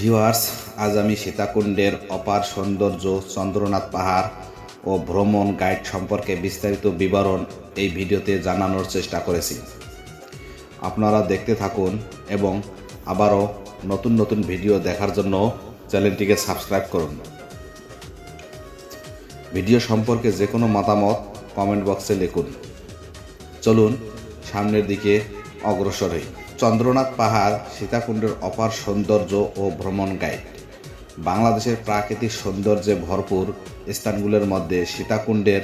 Viewers আজ আমি সীতাকুণ্ডের অপার সৌন্দর্য চন্দ্রনাথ পাহাড় ও ভ্রমণ গাইড সম্পর্কে বিস্তারিত বিবরণ এই ভিডিওতে জানানোর চেষ্টা করেছি। আপনারা দেখতে থাকুন এবং আবারও নতুন নতুন ভিডিও দেখার জন্য চ্যানেলটিকে সাবস্ক্রাইব করুন। ভিডিও সম্পর্কে যে কোনো মতামত কমেন্ট বক্সে লিখুন। চলুন সামনের দিকে অগ্রসর হই। চন্দ্রনাথ পাহাড় সীতাকুণ্ডের অপার সৌন্দর্য ও ভ্রমণ গাইড বাংলাদেশের প্রাকৃতিক সৌন্দর্যে ভরপুর স্থানগুলোর মধ্যে সীতাকুণ্ডের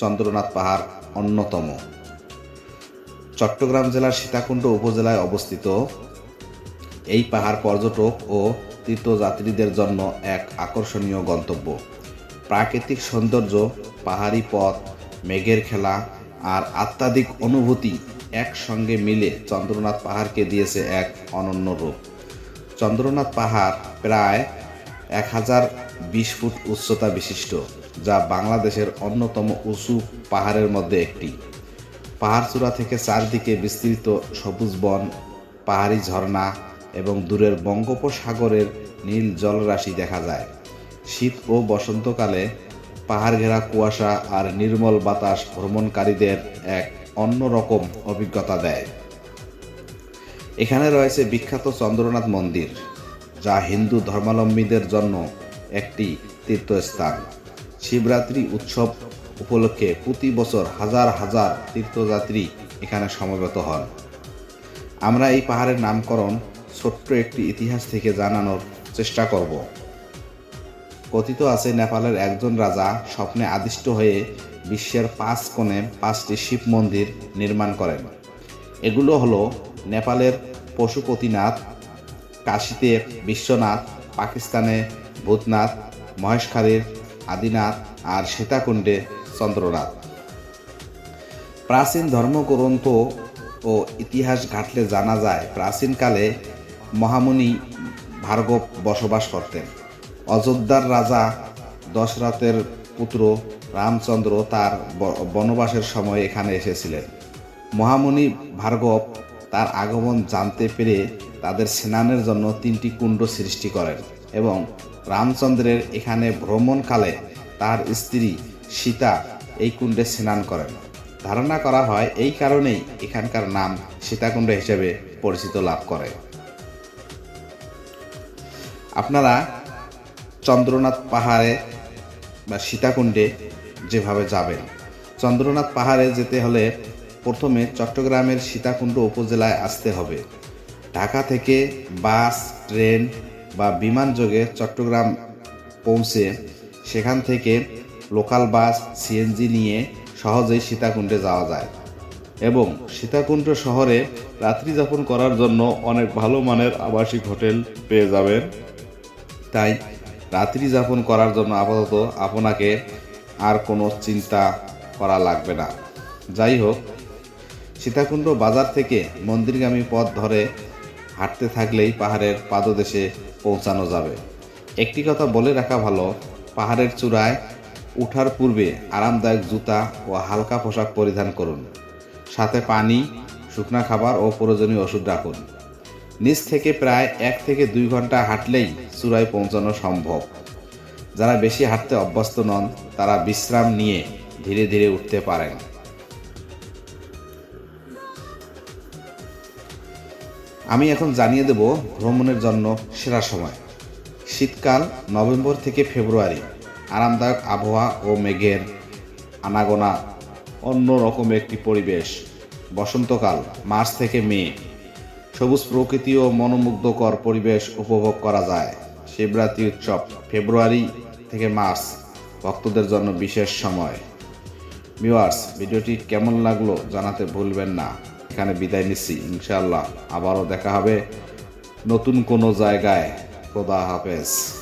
চন্দ্রনাথ পাহাড় অন্যতম। চট্টগ্রাম জেলার সীতাকুণ্ড উপজেলায় অবস্থিত। এই পাহাড় পর্যটক ও তীর্থযাত্রীদের জন্য এক আকর্ষণীয় গন্তব্য। প্রাকৃতিক সৌন্দর্য, পাহাড়ি পথ, মেঘের খেলা আর আত্মাধিক অনুভূতি একসঙ্গে মিলে চন্দ্রনাথ পাহাড়কে দিয়েছে এক অনন্য রূপ। চন্দ্রনাথ পাহাড় প্রায় এক হাজার বিশ ফুট উচ্চতা বিশিষ্ট, যা বাংলাদেশের অন্যতম উঁচু পাহাড়ের মধ্যে একটি। পাহাড়চূড়া থেকে চারদিকে বিস্তৃত সবুজ বন, পাহাড়ি ঝর্ণা এবং দূরের বঙ্গোপসাগরের নীল জলরাশি দেখা যায়। শীত ও বসন্তকালে পাহাড় ঘেরা কুয়াশা আর নির্মল বাতাস ভ্রমণকারীদের এক অন্যরকম অভিজ্ঞতা দেয়। এখানে রয়েছে বিখ্যাত চন্দ্রনাথ মন্দির, যা হিন্দু ধর্মাবলম্বীদের জন্য একটি তীর্থস্থান। শিবরাত্রি উৎসব উপলক্ষে প্রতি বছর হাজার হাজার তীর্থযাত্রী এখানে সমবেত হন। আমরা এই পাহাড়ের নামকরণ ছোট্ট একটি ইতিহাস থেকে জানানোর চেষ্টা করব। কথিত আছে, নেপালের একজন রাজা স্বপ্নে আদিষ্ট হয়ে বিশ্বের পাঁচ কোণে পাঁচটি শিব মন্দির নির্মাণ করেন। এগুলো হলো নেপালের পশুপতিনাথ, কাশীতে বিশ্বনাথ, পাকিস্তানে ভূতনাথ, মহেশখালীর আদিনাথ আর সীতাকুণ্ডে চন্দ্রনাথ। প্রাচীন ধর্মগ্রন্থ ও ইতিহাস ঘাটলে জানা যায়, প্রাচীনকালে মহামুনি ভার্গব বসবাস করতেন। অযোধ্যার রাজা দশরথের পুত্র রামচন্দ্র তার বনবাসের সময় এখানে এসেছিলেন। মহামুনি ভার্গব তার আগমন জানতে পেরে তাদের স্নানের জন্য তিনটি কুণ্ড সৃষ্টি করেন এবং রামচন্দ্রের এখানে ভ্রমণকালে তার স্ত্রী সীতা এই কুণ্ডে স্নান করেন। ধারণা করা হয় এই কারণেই এখানকার নাম সীতাকুণ্ড হিসেবে পরিচিত লাভ করে। আপনারা চন্দ্রনাথ পাহাড়ে বা সীতাকুণ্ডে যেভাবে যাবেন। চন্দ্রনাথ পাহাড়ে যেতে হলে প্রথমে চট্টগ্রামের সীতাকুণ্ড উপজেলায় আসতে হবে। ঢাকা থেকে বাস, ট্রেন বা বিমান যোগে চট্টগ্রাম পৌঁছে সেখান থেকে লোকাল বাস, সিএনজি নিয়ে সহজেই সীতাকুণ্ডে যাওয়া যায় এবং সীতাকুণ্ড শহরে রাত্রি যাপন করার জন্য অনেক ভালো মানের আবাসিক হোটেল পেয়ে যাবেন। তাই রাত্রি যাপন করার জন্য আপাতত আপনাকে আর কোনো চিন্তা করা লাগবে না। যাই হোক, সীতাকুণ্ড বাজার থেকে মন্দিরগামী পথ ধরে হাঁটতে থাকলেই পাহাড়ের পাদদেশে পৌঁছানো যাবে। একটি কথা বলে রাখা ভালো, পাহাড়ের চূড়ায় উঠার পূর্বে আরামদায়ক জুতা ও হালকা পোশাক পরিধান করুন। সাথে পানি, শুকনা খাবার ও প্রয়োজনীয় ওষুধ রাখুন। নিচ থেকে প্রায় এক থেকে দুই ঘণ্টা হাঁটলেই চূড়ায় পৌঁছানো সম্ভব। যারা বেশি হাঁটতে অভ্যস্ত নন, তারা বিশ্রাম নিয়ে ধীরে ধীরে উঠতে পারেন। আমি এখন জানিয়ে দেব ভ্রমণের জন্য সেরা সময়। শীতকাল নভেম্বর থেকে ফেব্রুয়ারি। আরামদায়ক আবহাওয়া ও মেঘের আনাগোনা অন্য রকম একটি পরিবেশ। বসন্তকাল মার্চ থেকে মে। সবুজ প্রকৃতি ও মনোমুগ্ধকর পরিবেশ উপভোগ করা যায়। শিবরাত্রি উৎসব ফেব্রুয়ারি থেকে মার্চ, ভক্তদের জন্য বিশেষ সময়। ভিউয়ার্স, ভিডিওটি কেমন লাগল জানাতে ভুলবেন না। এখানে বিদায় নিচ্ছি। ইনশাআল্লাহ আবারও দেখা হবে নতুন কোনো জায়গায়। খোদা হাফেজ।